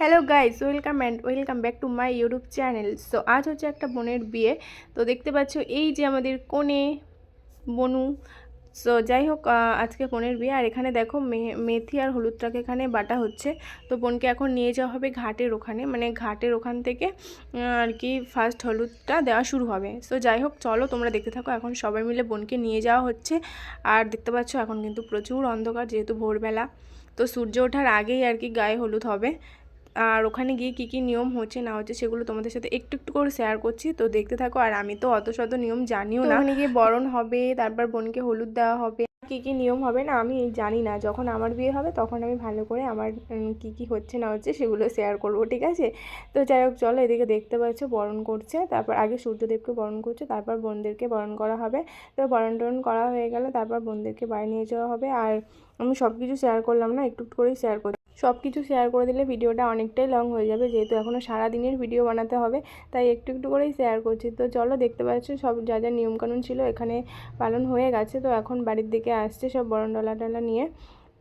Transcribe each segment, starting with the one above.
Hello guys welcome and welcome back to my YouTube channel so আজ হচ্ছে একটা বোনের বিয়ে। তো দেখতে পাচ্ছ, এই যে আমাদের কোণে বনু। সো যাই হোক আজকে বোনের বিয়ে। আর এখানে দেখো মেথি আর হলুদটাকে এখানে বাটা হচ্ছে। তো বোনকে এখন নিয়ে যাওয়া হবে ঘাটের ওখানে। মানে ঘাটের ওখান থেকে আর কি ফার্স্ট হলুদটা দেওয়া শুরু হবে। সো যাই হোক, চলো তোমরা দেখতে থাকো। এখন সবাই মিলে বোনকে নিয়ে যাওয়া হচ্ছে। আর দেখতে পাচ্ছ, এখন কিন্তু প্রচুর অন্ধকার যেহেতু ভোরবেলা। তো সূর্য ওঠার আগেই আর কি গায়ে হলুদ হবে। আর ওখানে গিয়ে কী কী নিয়ম হচ্ছে না হচ্ছে সেগুলো তোমাদের সাথে একটু একটু করে শেয়ার করছি। তো দেখতে থাকো আর আমি তো অত শত নিয়ম জানিও না। ওখানে গিয়ে বরণ হবে তারপর বোনকে হলুদ দেওয়া হবে। কী কী নিয়ম হবে না আমি জানি না। যখন আমার বিয়ে হবে তখন আমি ভালো করে আমার কী কী হচ্ছে না হচ্ছে সেগুলো শেয়ার করব ঠিক আছে? তো যাই হোক চলো এদিকে দেখতে পাচ্ছ বরণ করছে। তারপর আগে সূর্যদেবকে বরণ করছে তারপর বোনদেরকে বরণ করা হবে। তো বরণ টরণ করা হয়ে গেলে তারপর বোনদেরকে বাড়ি নিয়ে যাওয়া হবে। আর আমি সব কিছু শেয়ার করলাম না একটু একটু করেই শেয়ার করছি। সব কিছু শেয়ার করে দিলে ভিডিওটা অনেকটাই লং হয়ে যাবে। যেহেতু এখনও সারা দিনের ভিডিও বানাতে হবে, তাই একটু একটু করেই শেয়ার করছি। তো চলো দেখতে পাচ্ছ, সব যা যা নিয়মকানুন ছিল এখানে পালন হয়ে গেছে। তো এখন বাড়ির দিকে আসছে সব বরণ ডলা টলা নিয়ে।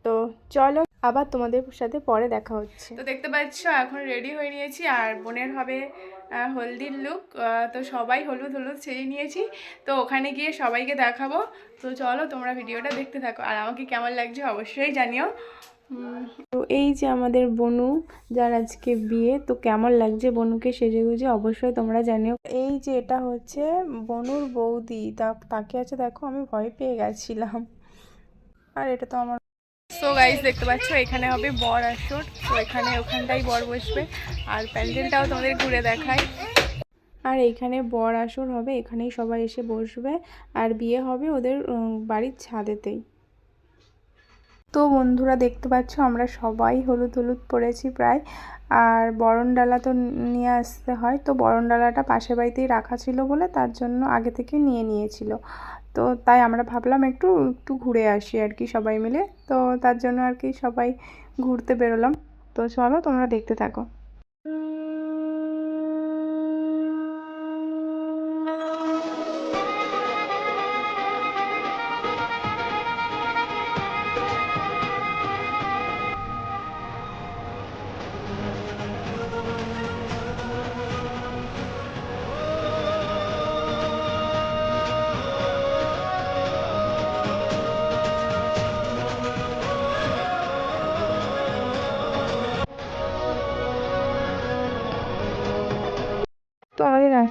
তো চলো আবার তোমাদের সাথে পরে দেখা হচ্ছে। তো দেখতে পাচ্ছ, এখন রেডি হয়ে নিয়েছি। আর বোনের হবে হলদির লুক তো সবাই হলুদ হলুদ সেজে নিয়েছি। তো ওখানে গিয়ে সবাইকে দেখাবো। তো চলো তোমরা ভিডিওটা দেখতে থাকো। আর আমাকে কেমন লাগছে অবশ্যই জানিও। এই যে আমাদের বনু যার আজকে বিয়ে তো কেমন লাগছে বনুকে সেজে গুজে? অবশ্যই তোমরা জানিও। এই যে এটা হচ্ছে বনুর বৌদি তা তাকে আছে দেখো আমি ভয় পেয়ে গেছিলাম। আর এটা তো আমার সো গাইস দেখতে পাচ্ছ এখানে হবে বর আসর। তো এখানে ওখানটাই বর বসবে। আর প্যান্ডেলটাও তোমাদের ঘুরে দেখাই। আর এইখানে বর আসর হবে এখানেই সবাই এসে বসবে। আর বিয়ে হবে ওদের বাড়ির ছাদেতেই। তো বন্ধুরা দেখতে পাচ্ছ, আমরা সবাই হলুদ হলুদ পরেছি প্রায়। আর বরণ ডালা তো নিয়ে আসতে হয়। তো বরণ ডালাটা পাশের বাড়িতেই রাখা ছিল বলে তার জন্য আগে থেকে নিয়ে নিয়েছিল। তো তাই আমরা ভাবলাম একটু একটু ঘুরে আসি আর কি সবাই মিলে। তো তার জন্য আর কি সবাই ঘুরতে বেরোলাম। তো চলো তোমরা দেখতে থাকো।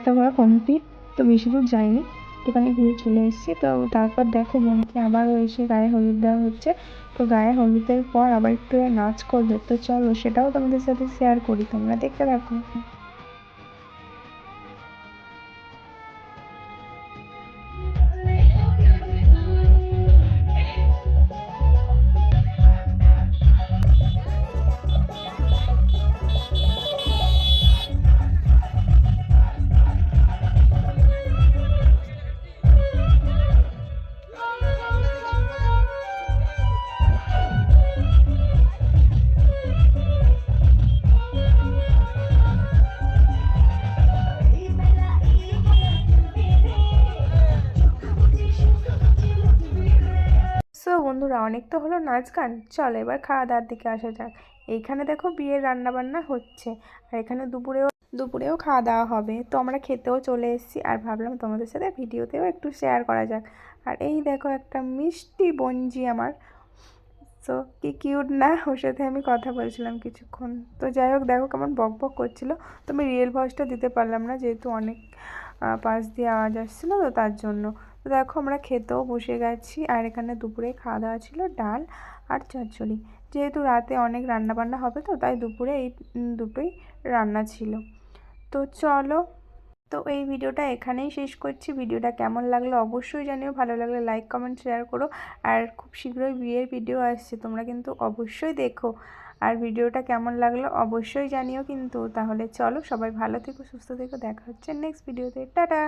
আমাদের রাস্তা কমপ্লিট তো বেশি দূর যায়নি একটুখানি ঘুরে চলে এসেছি। তো তারপর দেখো বোনকে আবার এসে গায়ে হলুদ দেওয়া হচ্ছে। তো গায়ে হলুদের পর আবার একটু নাচ করবে। তো চলো সেটাও তোমাদের সাথে শেয়ার করি। তোমরা দেখতে থাকো। বন্ধুরা, অনেক তো হলো নাচ গান। চলো এবার খাওয়া দাওয়ার দিকে আসা যাক। এইখানে দেখো বিয়ের রান্না বান্না হচ্ছে, আর এখানে দুপুরেও দুপুরেও খাওয়া দাওয়া হবে। তো আমরা খেতেও চলে এসেছি, আর ভাবলাম তোমাদের সাথে ভিডিওতেও একটু শেয়ার করা যাক। আর এই দেখো একটা মিষ্টি বঞ্জি আমার। তো কি কিউট না? ওর সাথে আমি কথা বলছিলাম কিছুক্ষণ। তো যাই হোক, দেখো কেমন বক বক করছিল। তো আমি রিয়েল ভয়েসটা দিতে পারলাম না, যেহেতু অনেক পাশ দিয়ে আওয়াজ আসছিল, তো তার জন্য। তো দেখো আমরা খেতেও বসে গেছি। আর এখানে দুপুরে খাওয়া দাওয়া ছিল ডাল আর চচ্চড়ি। যেহেতু রাতে অনেক রান্না বান্না হবে তো, তাই দুপুরে এই দুটোই রান্না ছিল। তো চলো তো এই ভিডিওটা এখানেই শেষ করছি। ভিডিওটা কেমন লাগল অবশ্যই জানিও। ভালো লাগলে লাইক কমেন্ট শেয়ার করো। আর খুব শীঘ্রই বিয়ের ভিডিও আসছে, তোমরা কিন্তু অবশ্যই দেখো। আর ভিডিওটা কেমন লাগল অবশ্যই জানিও কিন্তু। তাহলে চলো সবাই ভালো থেকো, সুস্থ থেকো। দেখা হচ্ছে নেক্সট ভিডিওতে টাটা!